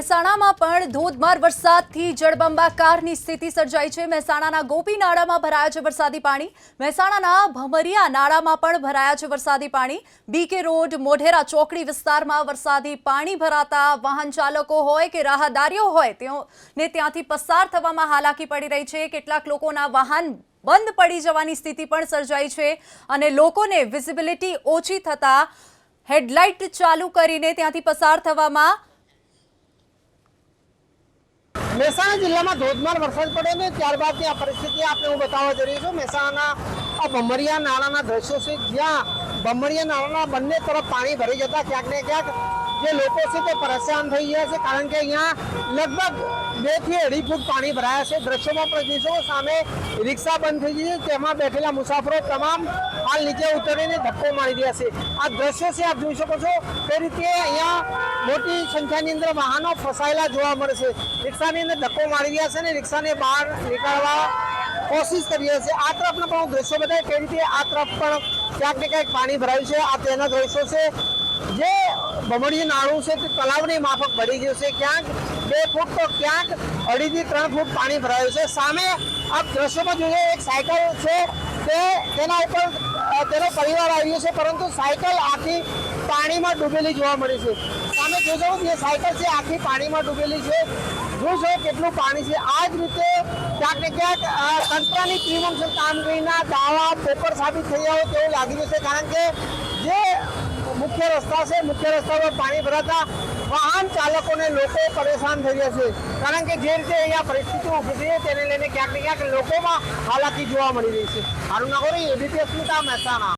મહેસાણામાં પણ ધોધમાર વરસાદથી જળબંબાકારની સ્થિતિ સર્જાઈ છે. મહેસાણાના ગોપી નાળામાં ભરાયા છે વરસાદી પાણી. મહેસાણાના ભમરિયા નાળામાં પણ ભરાયા છે વરસાદી પાણી. બીકે રોડ, મોઢેરા ચોકડી વિસ્તારમાં વરસાદી પાણી ભરાતા વાહન ચાલકો હોય કે રાહદારીઓ હોય, તેઓને ત્યાંથી પસાર થવામાં હાલાકી પડી રહી છે. કેટલાક લોકોના વાહન બંધ પડી જવાની સ્થિતિ પણ સર્જાઈ છે અને લોકોને વિઝિબિલિટી ઓછી થતા હેડલાઇટ ચાલુ કરીને ત્યાંથી પસાર થવામાં મહેસાણા જિલ્લામાં ધોધમાર વરસાદ પડ્યો ને ત્યારબાદની આ પરિસ્થિતિ આપણે હું બતાવવા જઈ રહ્યો છું. મહેસાણાના આ ભમરિયા નાળાના દ્રશ્યો છે. જ્યાં ભમરિયા નાળાના બંને તરફ પાણી ભરી જતા ક્યાંક ને ક્યાંક જે લોકો છે તે પરેશાન થઈ ગયા છે કારણ કે અહીંયા લગભગ બેથી અઢી ફૂટ પાણી ભરાયા છે દ્રશ્યોમાં જોઈ સામે રિક્ષા બંધ થઈ ગઈ છે તેમાં બેઠેલા મુસાફરો તમામ હાલ નીચે ઉતરીને ધક્કો મારી રહ્યા છે આ દ્રશ્ય છે આપ જોઈ શકો છો તે રીતે અહીંયા મોટી સંખ્યાની અંદર વાહનો ફસાયેલા જોવા મળે છે રિક્ષાની અંદર ધક્કો મારી રહ્યા છે અને રિક્ષાને બહાર નીકળવા કોશિશ કરી રહ્યા છે આ તરફના પણ હું દ્રશ્યો તે રીતે આ તરફ પણ ક્યાંક ને ક્યાંક પાણી ભરાયું છે આ તેના દ્રશ્યો છે જે બમણી નાળું છે તે તલાવની માફક ભરી ગયું છે. ક્યાંક બે ફૂટ તો ક્યાંક અઢીથી ત્રણ ફૂટ પાણી ભરાયું છે. સામે આપ દ્રશ્યમાં જોઈએ, એક સાયકલ છે તે તેના ઉપર તેનો પરિવાર આવ્યો છે, પરંતુ સાયકલ આખી પાણીમાં ડૂબેલી જોવા મળી છે. સામે જોજો, જે સાયકલ છે આખી પાણીમાં ડૂબેલી છે. જોશો કેટલું પાણી છે. આ જ રીતે ક્યાંક ને ક્યાંક તંત્રની ટીમ કામગીરીના દાવા પોપર સાબિત થઈ જાય તેવું લાગી રહ્યું છે. કારણ કે જે મુખ્ય રસ્તા છે. મુખ્ય રસ્તા પર પાણી ભરાતા વાહન ચાલકોને લોકો પરેશાન થઈ રહ્યા છે. કારણ કે જે રીતે અહીંયા પરિસ્થિતિ ઊભી છે, તેને લઈને ક્યાંક ને ક્યાંક લોકોમાં હાલાકી જોવા મળી રહી છે. મારું નામ એબીપી અસ્મિતા મહેસાણા.